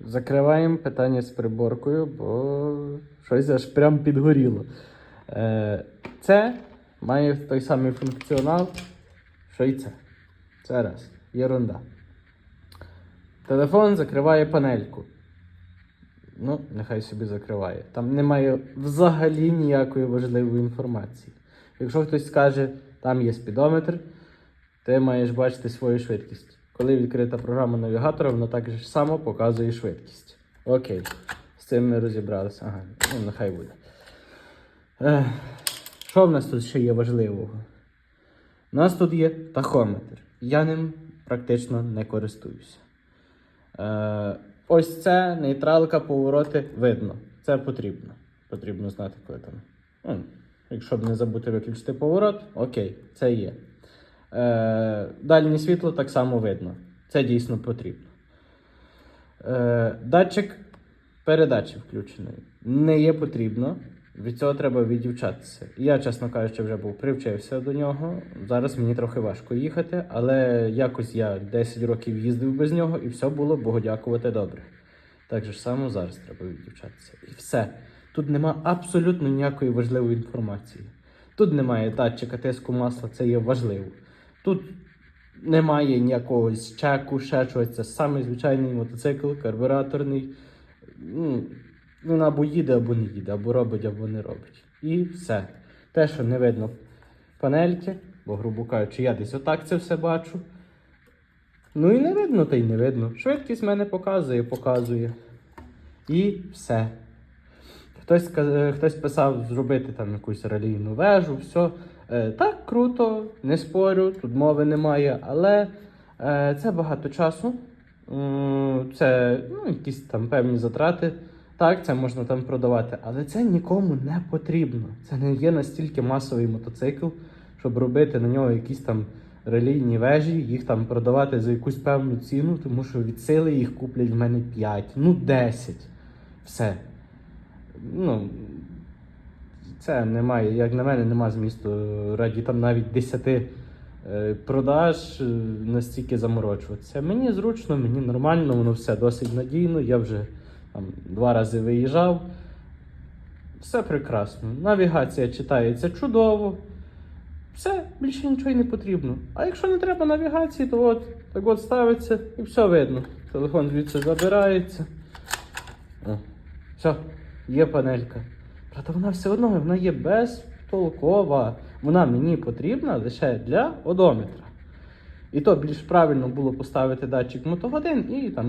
Закриваємо питання з приборкою, бо щось аж прям підгоріло. Е, це має той самий функціонал, що і це. Це раз. Єрунда. Телефон закриває панельку. Ну, нехай собі закриває. Там немає взагалі ніякої важливої інформації. Якщо хтось скаже, там є спідометр, ти маєш бачити свою швидкість. Коли відкрита програма навігатора, вона так само показує швидкість. Окей, з цим ми розібралися. Ага, ну нехай буде. Ех, що в нас тут ще є важливого? У нас тут є тахометр. Я ним практично не користуюся. Е, ось це нейтралка, повороти видно. Це потрібно. Потрібно знати, коли там. Ну, якщо б не забути виключити поворот, окей, це є. Е, дальнє світло так само видно. Це дійсно потрібно. Е, датчик передачі включений. Не є потрібно. Від цього треба віддівчатися. Я, чесно кажучи, вже був привчився до нього. Зараз мені трохи важко їхати, але якось я 10 років їздив без нього і все було Богу дякувати добре. Так же само зараз треба віддівчатися. І все. Тут нема абсолютно ніякої важливої інформації. Тут немає датчика тиску масла, це є важливо. Тут немає ніякого чеку, ще чогось. Це самий звичайний мотоцикл, карбюраторний. Ну, він або їде, або не їде, або робить, або не робить. І все. Те, що не видно панельки, бо, грубо кажучи, я десь отак це все бачу. Ну і не видно, та й не видно. Швидкість мене показує, показує. І все. Хтось, хтось писав зробити там якусь релійну вежу, все. Е, так, круто, не спорю, тут мови немає, але е, це багато часу. Це ну, якісь там певні затрати. Так, це можна там продавати, але це нікому не потрібно. Це не є настільки масовий мотоцикл, щоб робити на нього якісь там релійні вежі, їх там продавати за якусь певну ціну, тому що від сили їх куплять в мене 5, ну 10. Все. Ну, це немає, як на мене, немає змісту раді там навіть 10 е, продаж е, настільки заморочуватися. Мені зручно, мені нормально, воно все досить надійно. Я вже там два рази виїжджав. Все прекрасно. Навігація читається чудово. Все, більше нічого не потрібно. А якщо не треба навігації, то от так от ставиться і все видно. Телефон звідси забирається. О, все, є панелька. Правда, вона все одно вона є безтолкова. Вона мені потрібна лише для одометра. І то більш правильно було поставити датчик мотогодин і там